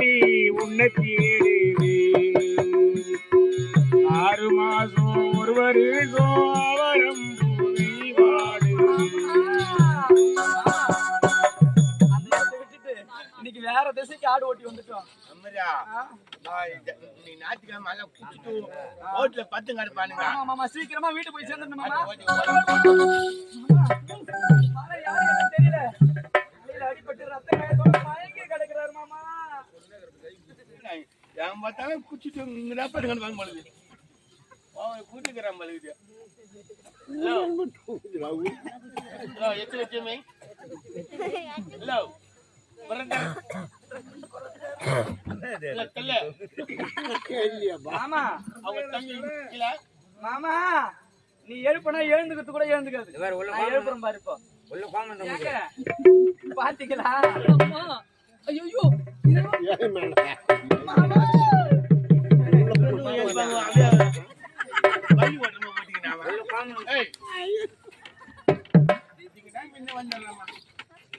நீ உன்னை தேடுது ஆறு மாசம் ஒரு வருஷம் அவரம் இன்னைக்கு வேற திசைக்கு ஆடு ஓட்டி வந்துட்டோம். நீ ஞாயிற்றுக்கிழமை எல்லாம் குடிச்சிட்டு ரோட்ல பத்து கிடப்பானுங்க. சீக்கிரமா வீட்டுக்கு போய் சேர்ந்துடணும் இங்கதான் படுங்கன்னு வாங்க மாட்டுது. அவன் கூட்டிக்கிறான் மாட்டுது. ஹலோ. எத்தனை லட்சமே? ஹலோ. மாமா. மாமா நீ எழுப்புனா எழுந்துக்கிறது கூட எழுந்துக்காது நான் எழுப்புறேன் பாரு இப்போ ஏங்க? பாத்தீங்களா ஐயோ இன்னும் எழுப்பாங்க, அப்படியே வழி ஓட்டமா போட்டீங்கன்னா அவன். ஏய். இதுக்கு தான் முன்ன வந்துடுறாம்மா.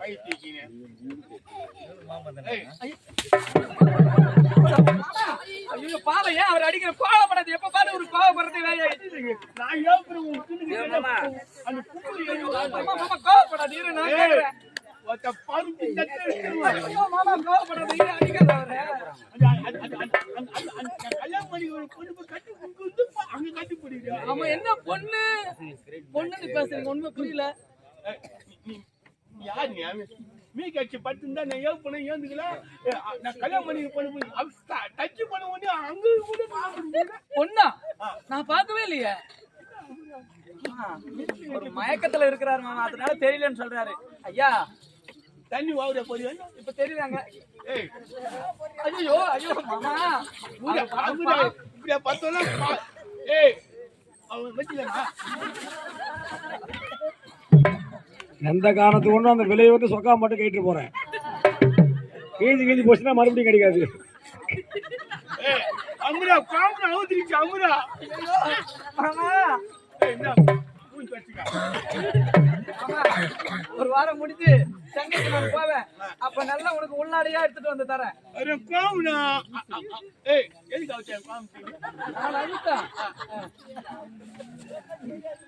கை தூக்கின்னு. ஏய். ஐயோ பாவம் ஏன் அவர் அடிக்கிற கோவப்படாது எப்ப பாரு ஒரு கோவப்படுறது வேலையாயிடுச்சு நான் துணிக்கு அந்த கோவப்படாது நான் ஏய், ஆமா என்ன பொண்ணு பொண்ணுன்னு பேசுறீங்க உண்மை புரியல ஏய், நீ- நீ- நீ யார் நீ? அவன் மீ கட்சி படுத்திருந்தா நான் ஏன் பண்ண ஏந்துக்கல நான் கல்யாணம் பண்ணி பண்ண டச் பண்ண உடனே அங்க கூட. பொண்ணா நான் பார்க்கவே இல்லையே ஆ, ஒரு மயக்கத்துல இருக்கிறாரு மாமா அதனால தெரியலன்னு சொல்றாரு ஐயா தண்ணி வாவுற போறியா இப்ப தெரியுதாங்க? ஏய். ஐயோ ஐயோ மாமா. ஊரா, இப்படியா பார்த்தோன்னா பா- ஏய். அவன் எந்த காரணத்துக்கு கொண்டும் அந்த விலையை வந்து சொக்கா மட்டும் கேட்டு போறேன். கீழ்ச்சி கீழ்ச்சி போச்சுன்னா மறுபடியும் கிடைக்காது. ஏய் அமுரா காமரா அவுத்திருச்சு அமுரா மாமா. ஏய் என்ன? ஒரு வாரம் முடிஞ்சு. சென்னைக்கு நான் போவேன். அப்ப நல்லா உனக்கு உள்ளாடையா எடுத்துட்டு வந்து தரேன்.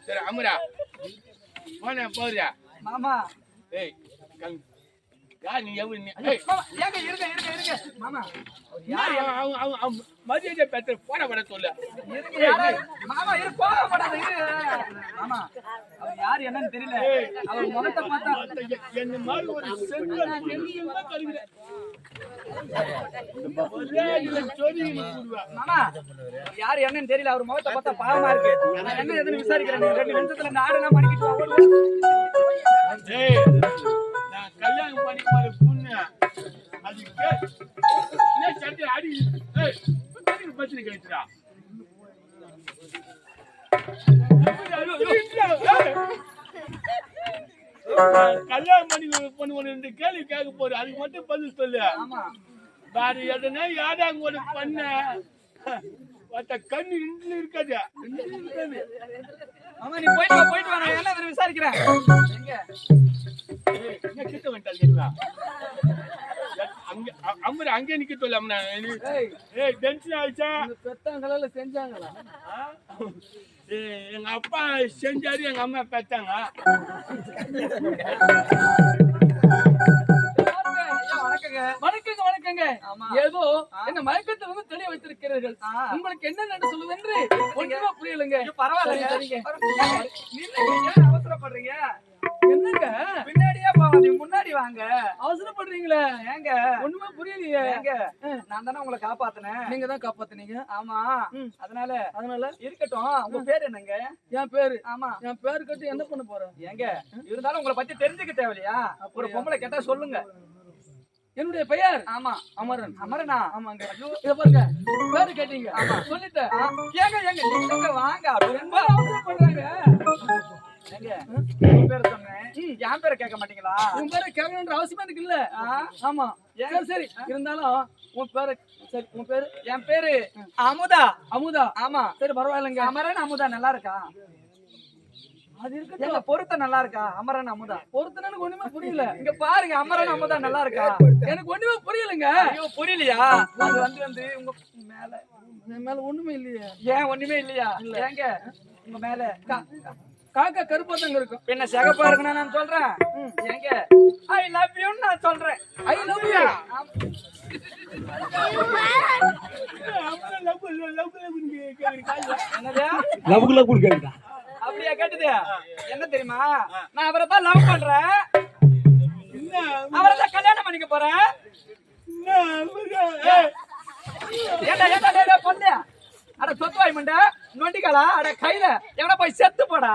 சரி அமுரா போனே போறியா? மாமா. ஏய் கம் யார் நீ எவ்வளவு நீ ஏங்க இருங்க இருங்க இருங்க. மாமா. யார் அவன் அவன் அவன் அவன் மரியாதை பெற்ற போட வர சொல்லு. மாமா இரு கோவப்படாத இரு. மாமா அவர் யார் என்னன்னு தெரியல. அவர் முகத்தை பார்த்தா என்ன மாதிரி ஒரு அவர் யார் என்னன்னு தெரியல. அவர் முகத்தை பார்த்தா பாவமா இருக்கு. என்ன எதுன்னு விசாரிக்கிறேன். ரெண்டு நிமிஷத்துல நாடுனா மணிக்கிட்டு வா. நான் கல்யாணம் பண்ணி போற பொண்ணு. அது என்ன சட்டை அடி. பிரச்சனை கல்யாணம் பண்ணி பொண்ணு ஒன்று ரெண்டு கேள்வி கேட்க போற அதுக்கு மட்டும் பதில் சொல்லு. ஆமா. வேற எதுனா யாராங்க ஒரு பண்ண ஒருத்த கண்ணு இன்று இருக்காது. மாமா நீ போயிட்டு போயிட்டு வா. நான் என்ன விசாரிக்கிறேன்? எங்க அங்க அ- அங்கே நிக்க சொல்ல அம்மனா ஏய் ஏய் டென்ஷன் ஆயிடுச்சா இந்த செஞ்சாங்களா எங்க அப்பா செஞ்சாரு எங்க அம்மா பெத்தாங்க வணக்கங்க வணக்கங்க வணக்கங்க ஆமா. ஏதோ என்ன மயக்கத்தை வந்து தெளிய வைத்திருக்கிறீர்கள் ஆ. உங்களுக்கு என்ன நடு சொல்லுவென்று ஒன்றுமா புரியலங்க ஐயோ, பரவாயில்லைங்க சரி, சரிங்க. ஏன் அவசரப்படுறீங்க என்னங்க? பின்னாடியே போகாதீங்க முன்னாடி வாங்க. அவசரப்படுறீங்களே? ஏங்க. ஒண்ணுமே புரியலையே. ஏங்க நான் தானே உங்களை காப்பாத்தினேன். நீங்க தான் காப்பாத்துனீங்க. ஆமா. அதனால அதனால? இருக்கட்டும் உங்க பேர் என்னங்க? என் பேரு? ஆமா. என் பேரு கட்டி என்ன பண்ண போறேன் ஏங்க இருந்தாலும் உங்களை பத்தி தெரிஞ்சுக்க தேவையில்லையா? ஒரு பொம்பளை கேட்டா சொல்லுங்க. என்னுடைய பெயர்? ஆமா. அமரன். அமரனா? ஆமாங்க. இத பாருங்க. பேரு கேட்டீங்க. சொல்லிட்டேன். ஆ, ஏங்க ஏங்க நீங்க வாங்க. ரொம்ப அவசரப்படுறாங்க. என் பேரை கேட்க மாட்டீங்களா? உன் பேரை கேட்கணுன்ற அவசியம் எனக்கு இல்ல. ஆமா. சரி சரி. இருந்தாலும் உன் பேரு சரி உன் பேரு? என் பேரு அமுதா. அமுதா. ஆமா. சரி பரவாயில்லைங்க. அமரன் அமுதா நல்லா இருக்கா? அது எங்க பொருத்த நல்லா இருக்கா? அமரன் அமுதா. ஒருத்தன் எனக்கு ஒண்ணுமே புரியல. இங்க பாருங்க அமரன் அமுதா நல்லா இருக்கா? எனக்கு ஒண்ணுமே புரியலங்க. ஐயோ புரியலையா? அது வந்து வந்து உங்க மேல. மேல ஒண்ணுமே இல்லையே. ஏன் ஒண்ணுமே இல்லையா? ஏங்க? உங்க மேல. காக்கா கருப்பா தாங்க இருக்கும். பின்ன சிகப்பா இருக்குன்னு நான் சொல்றேன். ஏங்க ஐ லவ் யூன்னு நான் சொல்றேன். ஐ லவ் யூ அப்படியா கேட்டது? என்ன தெரியுமா? நான் அவரை தான் லவ் பண்றேன். என்ன? அவரை தான் கல்யாணம் பண்ணிக்க போறேன். என்ன? ஏண்டா ஏண்டா பொண்ணு? அட சொத்து வாய் மண்ட. நொண்டிக்காலா? அட கையில. எவனா போய் செத்து போடா?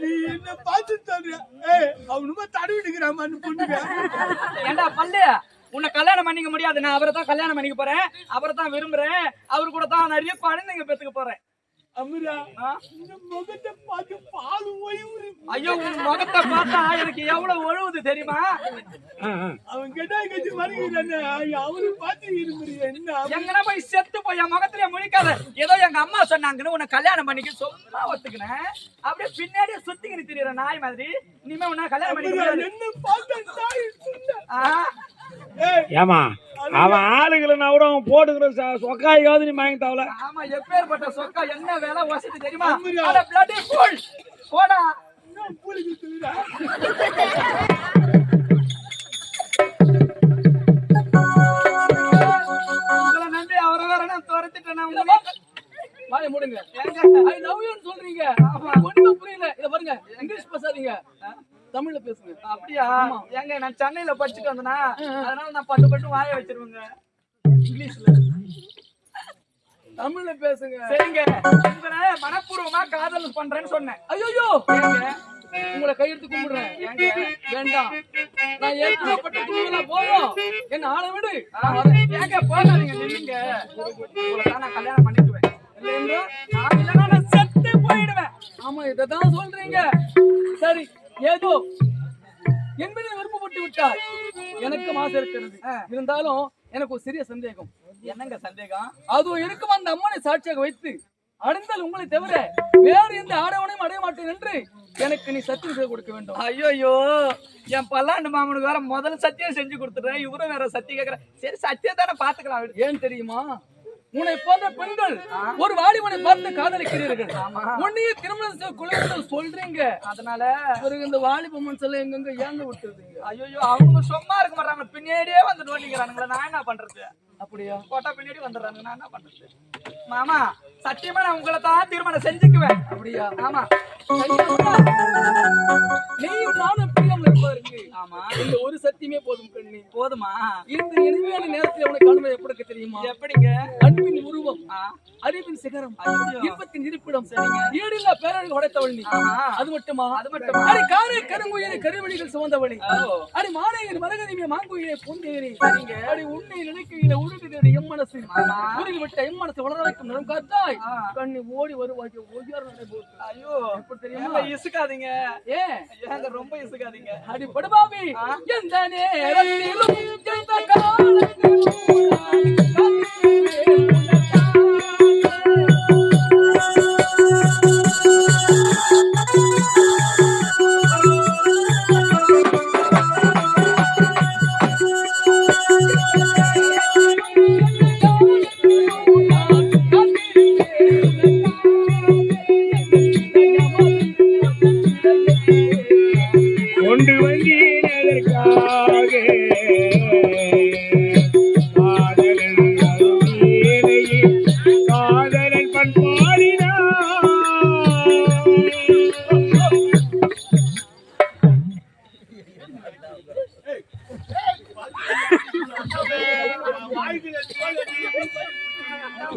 நீ என்ன பார்த்து சொல்ற? அவனுமா தடவிடுக்கிறாமான்னு பொண்ணுங்க. ஏண்டா பல்லு? உன்னை கல்யாணம் பண்ணிக்க முடியாது. நான் அவரை தான் கல்யாணம் பண்ணிக்க போறேன். அவரை தான் விரும்புறேன். அவர் கூட தான் நிறைய குழந்தைங்க பெத்துக்க போறேன். அமுதா, ஆ? இந்த முகத்தை பார்த்து பால் ஓய்வு ஐயோ உன் முகத்தை பார்த்தா எனக்கு எவ்வளவு ஒழுவுது தெரியுமா? அவன் கெட்டா கட்டி வருகிறானே அவனு பார்த்து இருமுறிய என்ன எங்கனா போய் செத்து போய் என் முகத்திலே முழிக்காத? ஏதோ எங்க அம்மா சொன்னாங்கன்னு உன்னை கல்யாணம் பண்ணிக்க சும்மா ஒத்துக்கினேன் அப்படியே பின்னாடியே சுத்திக்கிட்டு திரியற நாய் மாதிரி. இனிமே உன்னை கல்யாணம் பண்ணிக்க என்ன பார்த்தா சொன்ன. ஏமா அவன் ஆளுகளை நான் கூட அவன் போட்டுக்கிற சொக்காய்க்காவது நீ வாங்கி தாவல ஆமா எப்பேற்பட்ட சொக்கா என்ன வேலை வசதி தெரியுமா. போடா. நம்பி அவரை வேற நான் துரத்திட்டேன். வாய மூடுங்க? ஐ லவ் யூன்னு சொல்றீங்க. ஒண்ணுமே புரியல. இத பாருங்க. இங்கிலீஷ் பேசாதீங்க. தமிழ்ல பேசுங்க. அப்படியா? ஏங்க நான் சென்னையில படிச்சுட்டு வந்தனா அதனால நான் பட்டு பட்டு வாய வச்சிருவேங்க. இங்கிலீஷ்ல. தமிழ்ல பேசுங்க. சரிங்க. உங்களை மனப்பூர்வமா காதல் பண்றேன்னு சொன்னேன். ஐயோ உங்களை கையெடுத்து கும்பிடுறேன். ஏங்க. வேண்டாம். நான் ஏற்கப்பட்ட கும்பிடுறா போதும் என்ன ஆளை விடு. ஏங்க போகாதீங்க நில்லுங்க. உங்களை தான் நான் கல்யாணம் பண்ணிக்குவேன். இல்லைன்றா நான் இல்லைன்னா நான் செத்து போயிடுவேன். ஆமா இததான் சொல்றீங்க. சரி. ஏதோ என்பதை விருப்பப்பட்டு விட்டாய் எனக்கும் ஆசை இருக்கிறது. இருந்தாலும் எனக்கு ஒரு சிறிய சந்தேகம். என்னங்க சந்தேகம்? அதுவும் இருக்கும் அந்த அம்மனை சாட்சியாக வைத்து அடைந்தால் உங்களை தவிர வேறு எந்த ஆடவனையும் அடைய மாட்டேன் என்று எனக்கு நீ சத்தியம் செய்து கொடுக்க வேண்டும். ஐயோ என் பல்லாண்டு மாமனுக்கு வேற முதல்ல சத்தியம் செஞ்சு கொடுத்துறேன் இவரும் வேற சத்தியம் கேக்குறேன் சரி சத்தியம் தானே பாத்துக்கலாம். ஏன் தெரியுமா? உன்னை போன்ற பெண்கள் ஒரு வாலிபனை பார்த்து காதலிக்கிறீர்கள். உன்னையே திருமணம் குழந்தை சொல்றீங்க. அதனால பிறகு இந்த வாலிப மனசுல எங்கெங்க ஏந்து விட்டுருதீங்க ஐயோ அவங்க சும்மா இருக்க மாட்டாங்க. பின்னாடியே வந்து நோண்டிக்கிறானுங்களே நான் என்ன பண்றது? அப்படியா? போட்டா பின்னாடி வந்துடுறாங்க நான் என்ன பண்றது? மாமா சத்தியமா நான் உங்களை தான் திருமணம் செஞ்சுக்குவேன். அப்படியா? ஆமா. நீயும் நானும் இருப்பதற்கு ஆமா. இந்த ஒரு சத்தியமே போதும் கண்ணி போதுமா? இந்த இனிமையான நேரத்தில் அவனை காணுவது எப்படி இருக்கு தெரியுமா எப்படிங்க? அன்பின் உருவம் அறிவின் சிகரம். இன்பத்தின் இருப்பிடம் ஈடில்லா பேரழகு உடைத்தவள் நீ. அது மட்டுமா? அது மட்டுமா? அடி காரை கருங்குயிலை கருவழிகள் சுமந்தவளி. அடி மாலையில் மரகதிமே மாங்குயிலை பூந்தேரி அடி உன்னை நினைக்கையில உருகுதடி எம்மனசு உருகி விட்ட எம்மனசு வளர வைக்கும் நிறம் காத்தாய். கண்ணி ஓடி வருவாய் நடைபோட்டு ஐயோ. எப்படி தெரியுமா? இசுக்காதீங்க. ஏ ஏங்க ரொம்ப இசுக்காதீங்க. அடி படுபாவி எந்த நேரத்திலும் எந்த காலத்திலும்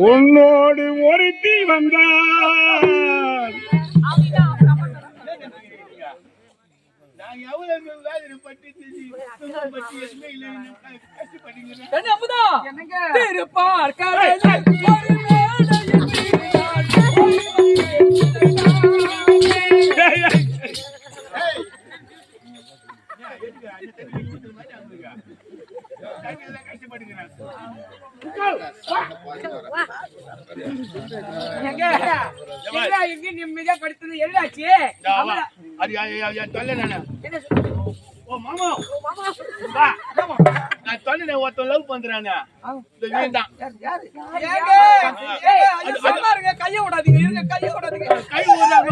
உன்னோடு ஒருத்தி வந்தார். திருப்பார்க்க நிம்மதியா படுத்தது என்னாச்சு நான் சொன்னேன் ஒருத்தன் லவ் பண்றானே இந்த விடாதீங்க இருங்க கையை விடாதீங்க கை ஊறாம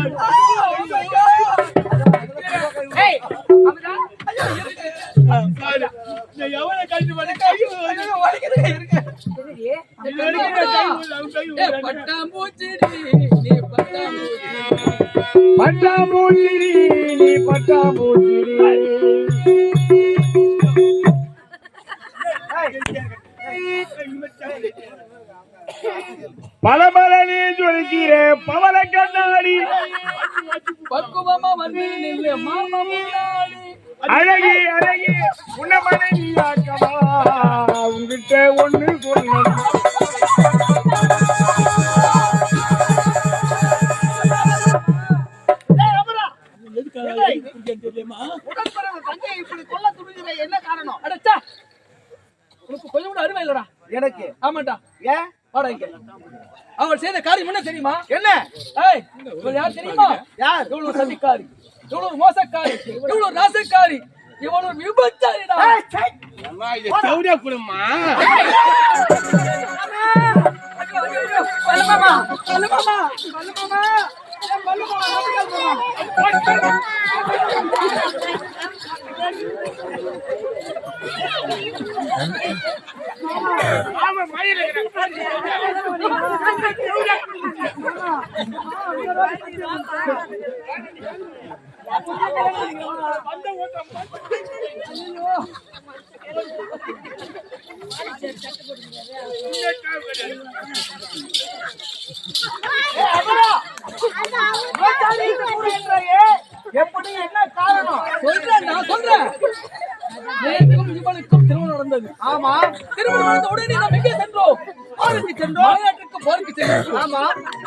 ஏய் அமுதா சாரி. நான் எவ்வளவு கஷ்டப்பட்டு கை ஊறாம ஐயோ, வலிக்குது, இருங்க. இது வரைக்கும் நான் கை ஊறாம கை ஏய், ஊறாம பட்டாம்பூச்சிடி, நீ பட்டாம்பூச்சி. பட்டாம்பூச்சிரி நீ பட்டாம்பூச்சிரி பல பல நீ ஜொலிக்கிற பவள கண்ணாடி. பக்குவமா வந்து நில்லு மாமா முன்னாடி. அழகி அழகி. உன்ன மனைவி ஆக்கவா உங்ககிட்ட ஒண்ணு சொல்லணும். என்ன காரணம்? அடச்சா உனக்கு கொஞ்சம் கூட அருமை இல்லடா. எனக்கு? ஆமாண்டா. ஏன்? அவள் செய்த காரியம் என்ன தெரியுமா? என்ன? யார் தெரியுமா? யார்? இவ்வளவு சதிக்காரி இவ்வளவு மோசக்காரி இவ்வளவு நாசக்காரி இவ்வளவு விபச்சாரிடா. ஏய், சை. அம்மா, இது சௌரியா குடும்பமா பல்லுமாமா, பல்லுமாமா, பல்லுமாமா, பல்லுமாமா, நம்பிக்கை எப்படி என்ன காரணம்? சொல்றேன் நான் சொல்றேன். நேற்றும் இவளுக்கும் திருமணம் நடந்தது. ஆமா. திருமணம் நடந்த உடனே நாம் எங்கே சென்றோம்? போருக்கு சென்றோம். மாநாட்டுக்கு போருக்கு சென்றோம். ஆமா.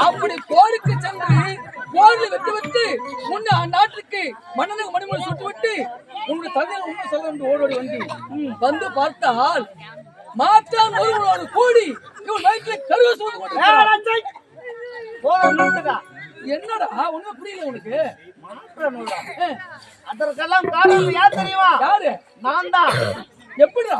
அப்படி போருக்கு சென்று போரில் வெற்றி பெற்று முன்ன அந்நாட்டுக்கு மன்னனுக்கு மணிமொழி சுட்டு விட்டு உங்களுடைய தந்தையை உண்மை சொல்ல என்று ஓடோடி வந்து வந்து பார்த்தால் மாற்றான் ஒருவனோடு கூடி இவன் வயிற்றில் கருவை சூழ்ந்து. என்னடா? ஒண்ணும் புரியல உனக்கு. அதற்கெல்லாம் காரணம் யார் தெரியுமா? யாரு? நான் தான் எப்படிடா?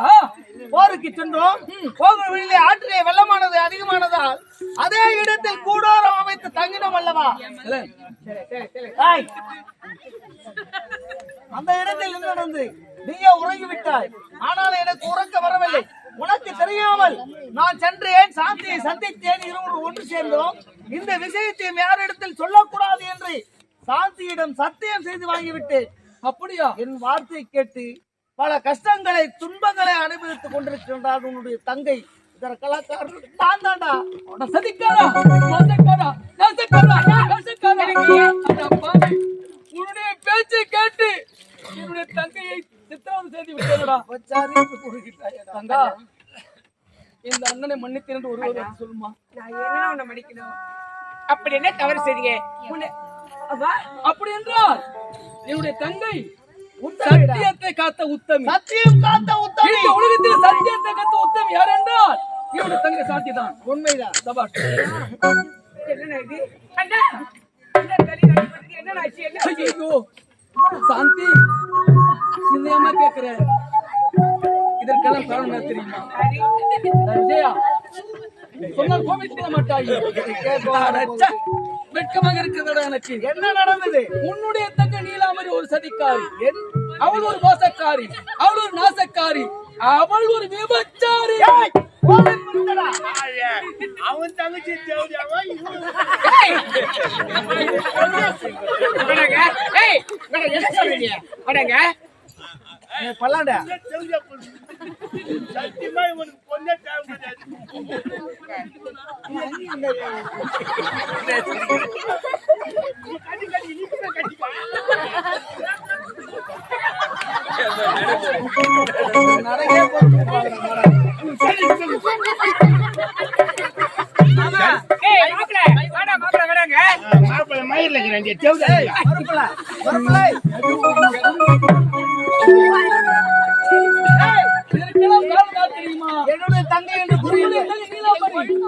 போருக்கு சென்றோம். போகிற வழியிலே ஆற்றிலே வெள்ளமானது அதிகமானதால் அதே இடத்தில் கூடாரம் அமைத்து தங்கினோம் அல்லவா. அந்த இடத்தில் என்ன நடந்து நீயே உறங்கிவிட்டாய். ஆனால் எனக்கு உறக்க வரவில்லை. உனக்கு தெரியாமல் நான் சென்றேன் சாந்தியை சந்தித்தேன் இருவர் ஒன்று சேர்ந்தோம். இந்த விஷயத்தையும் யாரிடத்தில் சொல்லக்கூடாது என்று சாந்தியிடம் சத்தியம் செய்து வாங்கிவிட்டேன் அப்படியா? என் வார்த்தை கேட்டு பல கஷ்டங்களை துன்பங்களை அனுபவித்துக் கொண்டிருக்கின்றார் உன்னுடைய தங்கை. இதற்கெல்லாம் காரணம் நான் தான்டா அவன சதிக்காரா உன்னுடைய பேச்சை கேட்டு என்னுடைய தங்கையை சித்திரவதை செய்து கூறுகின்றாயேடா. தங்கா இந்த அண்ணனை மன்னித்தேன் ஒரு சொல்லுமா? நான் என்ன உன்னை மன்னிக்கணும்? அப்படி என்ன தவறு அப்பா, அப்படி என்றால் என்னுடைய தங்கை சத்தியத்தை காத்த உத்தமி. சத்தியம் காத்த உத்தமி. இந்த உலகத்தில் சத்தியத்தை காத்த உத்தமி யார் என்றால் என்னுடைய தங்கை சாட்சி தான் உண்மைதான். சபாஷ். சாந்தி சிந்தையமா கேக்குற. இதற்கெல்லாம் காரணம் தெரியுமா? விஜயா. சொன்னால் கோபிக்க மாட்டாய். வெட்கமாக இருக்கிறதா எனக்கு. என்ன நடந்தது? உன்னுடைய தங்க நீலாமரி ஒரு சதிக்காரி. அவள் ஒரு மோசக்காரி. அவள் ஒரு நாசக்காரி. அவள் ஒரு விபச்சாரி. அவன் தங்கச்சி பல்லாண்டா. தேவையா சத்தியமா இவனுக்கு பொண்ணே மயிரில்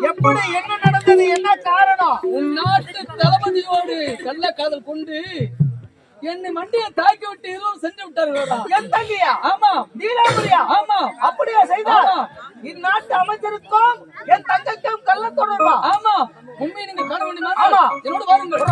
எப்படி என்ன நடந்தது என்ன காரணம்? உன் நாட்டு தளபதியோடு கள்ள காதல் கொண்டு என்னை மண்டியை தாக்கி விட்டு எதுவும் சென்று விட்டார்களா? என் தங்கையா? ஆமா. நீலாம்பரியா ஆமா. அப்படியா செய்தார்? ஆமா. இந்நாட்டு அமைச்சருக்கும் என் தங்கைக்கும் கள்ள தொடர்பா ஆமா. உண்மையை நீங்க காண வேண்டுமா ஆமா. என்னோட வாருங்கள்.